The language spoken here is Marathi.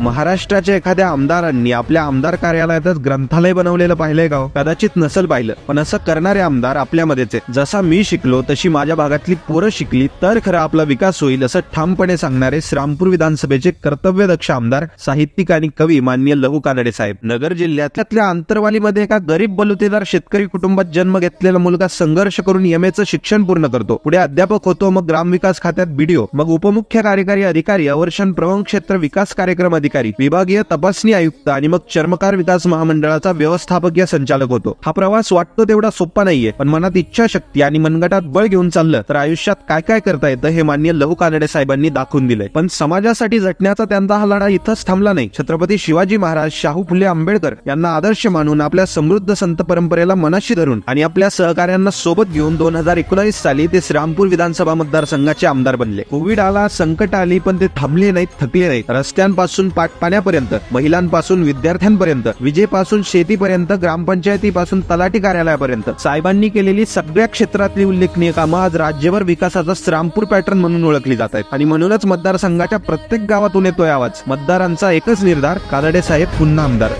महाराष्ट्राच्या एखाद्या आमदारांनी आपल्या आमदार कार्यालयातच ग्रंथालय बनवलेलं पाहिलंय का हो? कदाचित नसल पाहिलं. पण असं करणारे आमदार आपल्यामध्येच आहे. जसा मी शिकलो तशी माझ्या भागातली पोरं शिकली तर खरं आपला विकास होईल असं ठामपणे सांगणारे श्रामपूर विधानसभेचे कर्तव्यदक्ष आमदार साहित्यिक आणि कवी माननीय लघु कानडे साहेब. नगर जिल्ह्यातल्या अंतरवालीमध्ये एका गरीब बलुतेदार शेतकरी कुटुंबात जन्म घेतलेला मुलगा संघर्ष करून एमएचं शिक्षण पूर्ण करतो. पुढे अध्यापक होतो मग ग्रामविकास खात्यात बीडीओ मग उपमुख्य कार्यकारी अधिकारी अवर्षण प्रवण क्षेत्र विकास कार्यक्रम अधिकारी विभागीय तपासणी आयुक्त आणि मग चर्मकार विकास महामंडळाचा व्यवस्थापकीय संचालक होतो. हा प्रवास वाटतो तेवढा सोपा नाहीये पण मनात इच्छाशक्ती आणि मनगटात बळ घेऊन चाललं तर आयुष्यात काय काय करता येतं हे मान्य लहू कानडे साहेबांनी दाखवून दिलंय. पण समाजासाठी झटण्याचा त्यांचा हा लढा इथंच थांबला नाही. छत्रपती शिवाजी महाराज शाहू फुले आंबेडकर यांना आदर्श मानून आपल्या समृद्ध संत परंपरेला मनाशी धरून आणि आपल्या सहकार्यांना सोबत घेऊन दोन हजार एकोणीस साली ते श्रीरामपूर विधानसभा मतदारसंघाचे आमदार बनले. कोविड आला संकट आली पण ते थांबले नाहीत थकले नाहीत. रस्त्यांपासून पाटपाण्यापर्यंत महिलांपासून विद्यार्थ्यांपर्यंत विजेपासून शेतीपर्यंत ग्रामपंचायतीपासून तलाठी कार्यालयापर्यंत. साहेबांनी केलेली सगळ्या क्षेत्रातली उल्लेखनीय कामं आज राज्यभर विकासाचा श्रामपूर पॅटर्न म्हणून ओळखली जात आहेत. आणि म्हणूनच मतदारसंघाच्या प्रत्येक गावातून येतोय आवाज. मतदारांचा एकच निर्धार कानडे साहेब पुन्हा आमदार.